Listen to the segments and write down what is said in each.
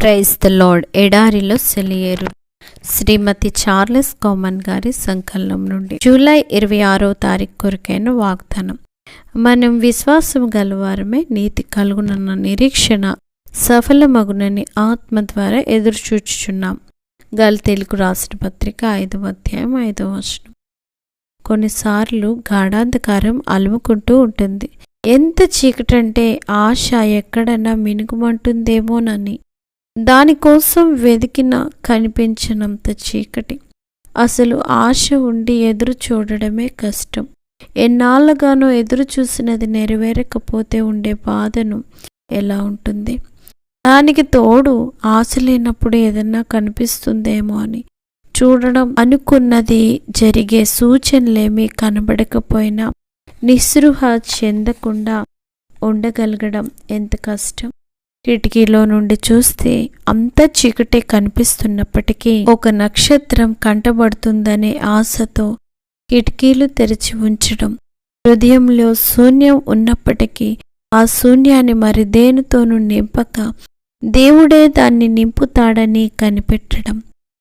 Praise the lord. ఎడారిలో సెలియేరు. శ్రీమతి Charles common గారి సంకలనం నుండి. జూలై ఇరవై ఆరో తారీఖు కొరకైన వాగ్దానం. మనం విశ్వాసం గలవారమే నీతి కలుగునన్న నిరీక్షణ సఫలమగునని ఆత్మ ద్వారా ఎదురుచూచుచున్నాం. గల్ తెలుగు రాసిన పత్రిక ఐదవ అధ్యాయం ఐదవ వచనం. కొన్నిసార్లు గాఢాంధకారం అలుముకుంటూ ఉంటుంది. ఎంత చీకటంటే ఆశ ఎక్కడన్నా మినుగుమంటుందేమోనని. దానికోసం వెతికిన కనిపించనంత చీకటి. అసలు ఆశ ఉండి ఎదురు చూడడమే కష్టం. ఎన్నాళ్ళగానో ఎదురు చూసినది నెరవేరకపోతే ఉండే బాధను ఎలా ఉంటుంది? దానికి తోడు ఆశ లేనప్పుడు ఏదన్నా కనిపిస్తుందేమో అని చూడడం అనుకున్నది జరిగే సూచనలేమీ కనబడకపోయినా నిస్సృహ చెందకుండా ఉండగలగడం ఎంత కష్టం? కిటికీలో నుండి చూస్తే అంత చీకటే కనిపిస్తున్నప్పటికీ ఒక నక్షత్రం కంటబడుతుందనే ఆశతో కిటికీలు తెరిచి ఉంచడం హృదయంలో శూన్యం ఉన్నప్పటికీ ఆ శూన్యాన్ని మరి దేనితోనూ నింపక దేవుడే దాన్ని నింపుతాడని కనిపెట్టడం.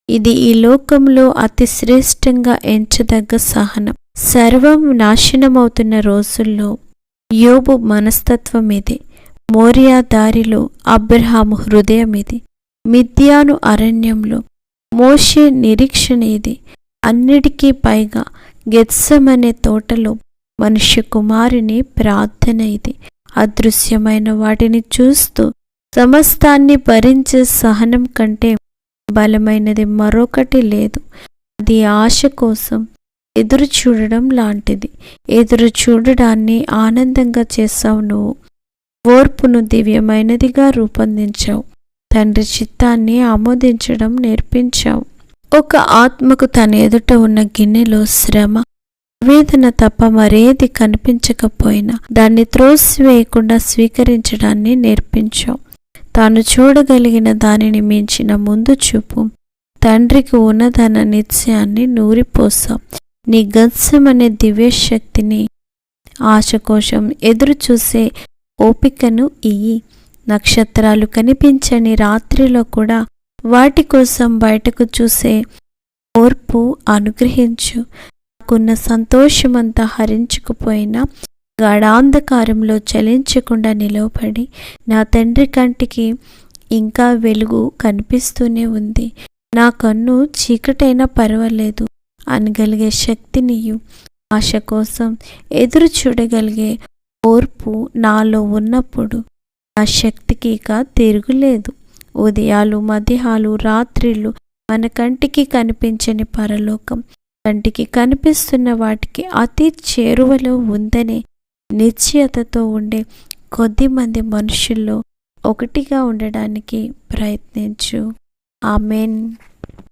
ఇది ఈ లోకంలో అతి శ్రేష్టంగా ఎంచదగ్గ సహనం. సర్వం నాశనమవుతున్న రోజుల్లో యోబు మనస్తత్వం ఇది మోరియా దారిలో అబ్రహాము హృదయం ఇది మిథ్యాను అరణ్యంలో మోషే నిరీక్షణ ఇది అన్నిటికీ పైగా గెత్సమనే తోటలో మనుష్య కుమారుని ప్రార్థన ఇది. అదృశ్యమైన వాటిని చూస్తూ సమస్తాన్ని భరించే సహనం కంటే బలమైనది మరొకటి లేదు. అది ఆశ కోసం ఎదురు చూడడం లాంటిది. ఎదురు చూడడాన్ని ఆనందంగా చేస్తావు నువ్వు. ఓర్పును దివ్యమైనదిగా రూపొందించావు. తండ్రి చిత్తాన్ని ఆమోదించడం నేర్పించావు. ఒక ఆత్మకు తన ఎదుట ఉన్న గిన్నెలో శ్రమ వేదన తప్ప మరేది కనిపించకపోయినా దాన్ని త్రోసివేయకుండా స్వీకరించడాన్ని నేర్పించావు. తాను చూడగలిగిన దానిని మించిన ముందు చూపు తండ్రికి ఉన్నదన్న నిత్యాన్ని నూరిపోసావు. నీ గత్సమనే దివ్యశక్తిని ఆశ కోసం ఎదురు చూసే ఓపికను ఇయ్యి. నక్షత్రాలు కనిపించని రాత్రిలో కూడా వాటి కోసం బయటకు చూసే ఓర్పు అనుగ్రహించు. నాకున్న సంతోషమంతా హరించుకుపోయినా గాఢాంధకారంలో చలించకుండా నిలవబడి నా తండ్రి కంటికి ఇంకా వెలుగు కనిపిస్తూనే ఉంది. నా కన్ను చీకటైనా పర్వాలేదు అనగలిగే శక్తినియు ఆశ కోసం ఎదురు చూడగలిగే ఓర్పు నాలో ఉన్నప్పుడు నా శక్తికి ఇక తిరుగులేదు ఉదయాలు మధ్యాహాలు రాత్రిళ్ళు మన కంటికి కనిపించని పరలోకం. కంటికి కనిపిస్తున్న వాటికి అతి చేరువలో ఉందనే నిశ్చయతతో ఉండే కొద్ది మంది మనుషుల్లో ఒకటిగా ఉండడానికి ప్రయత్నించు. ఆమెన్.